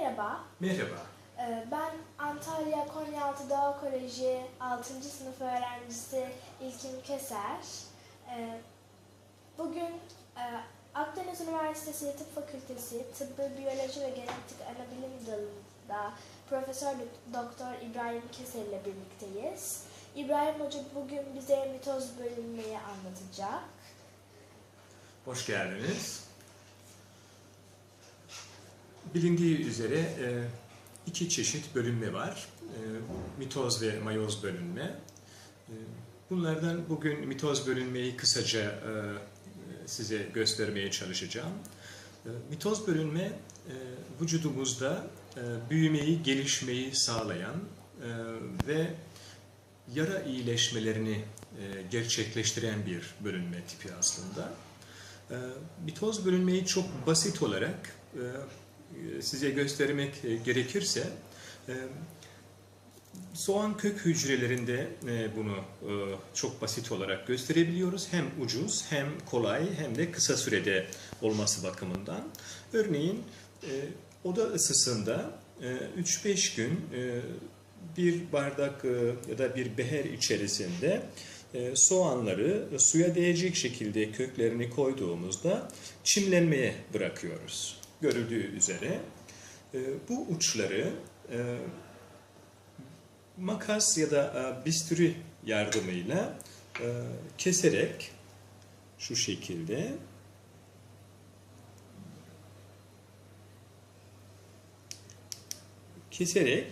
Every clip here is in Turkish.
Merhaba, Merhaba. Ee, ben Antalya Konyaaltı Doğa Koleji 6. sınıf öğrencisi İlkim Keser. Ee, Bugün e, Akdeniz Üniversitesi Tıp Fakültesi Tıbbi Biyoloji ve Genetik Anabilim Dalı'nda Profesör Doktor İbrahim Keser ile birlikteyiz. İbrahim Hoca bugün bize mitoz bölünmeyi anlatacak. Hoş geldiniz. Bilindiği üzere e, iki çeşit bölünme var. E, Mitoz ve mayoz bölünme. E, Bunlardan bugün mitoz bölünmeyi kısaca size göstermeye çalışacağım. Mitoz bölünme vücudumuzda büyümeyi, gelişmeyi sağlayan ve yara iyileşmelerini gerçekleştiren bir bölünme tipi aslında. Mitoz bölünmeyi çok basit olarak size göstermek e, gerekirse e, soğan kök hücrelerinde e, bunu e, çok basit olarak gösterebiliyoruz. Hem ucuz hem kolay hem de kısa sürede olması bakımından. Örneğin e, oda ısısında e, 3-5 gün e, bir bardak e, ya da bir beher içerisinde e, soğanları suya değecek şekilde köklerini koyduğumuzda çimlenmeye bırakıyoruz. Görüldüğü üzere e, bu uçları e, makas ya da e, bisturi yardımıyla e, keserek şu şekilde keserek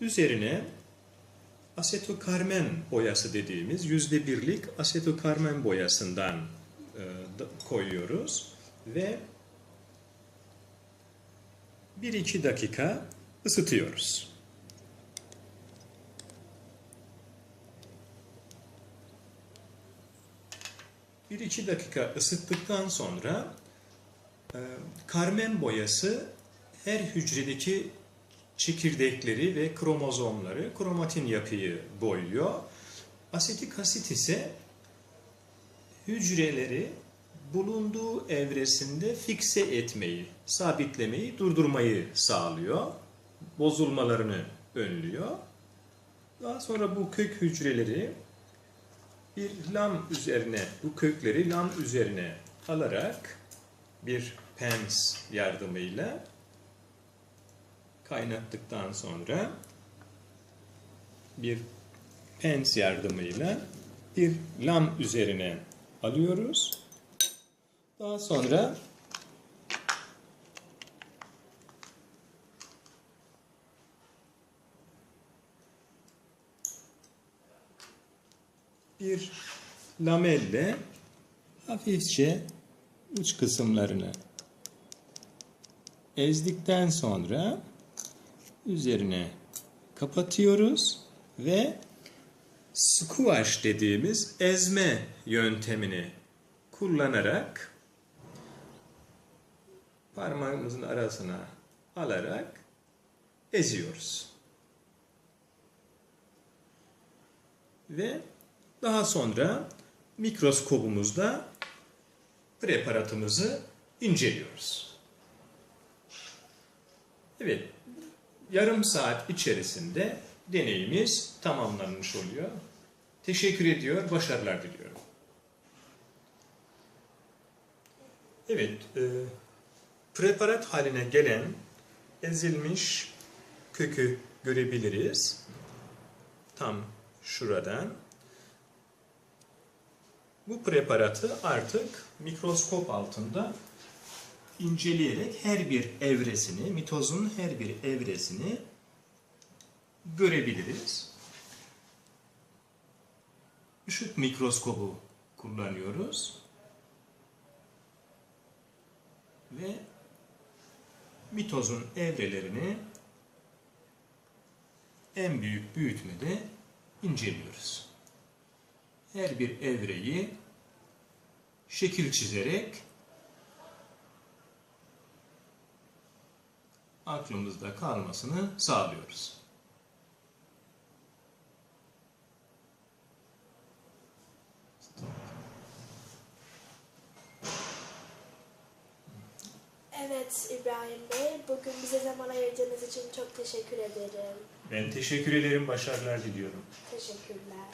üzerine asetokarmen boyası dediğimiz yüzde birlik asetokarmen boyasından da- koyuyoruz ve 1-2 dakika ısıtıyoruz. Bir iki dakika ısıttıktan sonra e, karmen boyası her hücredeki çekirdekleri ve kromozomları, kromatin yapıyı boyuyor. Asetik asit ise hücreleri bulunduğu evresinde fikse etmeyi, sabitlemeyi, durdurmayı sağlıyor. Bozulmalarını önlüyor. Daha sonra bu kök hücreleri bir lam üzerine, bu kökleri lam üzerine alarak bir pens yardımıyla kaynattıktan sonra bir pens yardımıyla bir lam üzerine alıyoruz. Daha sonra bir lamelle hafifçe uç kısımlarını ezdikten sonra üzerine kapatıyoruz ve squash dediğimiz ezme yöntemini kullanarak parmağımızın arasına alarak eziyoruz. Ve daha sonra mikroskobumuzda preparatımızı inceliyoruz. Evet, yarım saat içerisinde deneyimiz tamamlanmış oluyor. Teşekkür ediyor, başarılar diliyorum. Evet, e, preparat haline gelen ezilmiş kökü görebiliriz. Tam şuradan. Bu preparatı artık mikroskop altında inceleyerek her bir evresini, mitozun her bir evresini görebiliriz. Işık mikroskobu kullanıyoruz. Ve mitozun evrelerini en büyük büyütmede inceliyoruz. Her bir evreyi şekil çizerek aklımızda kalmasını sağlıyoruz. Evet İbrahim Bey, bugün bize zaman ayırdığınız için çok teşekkür ederim. Ben teşekkür ederim, başarılar diliyorum. Teşekkürler.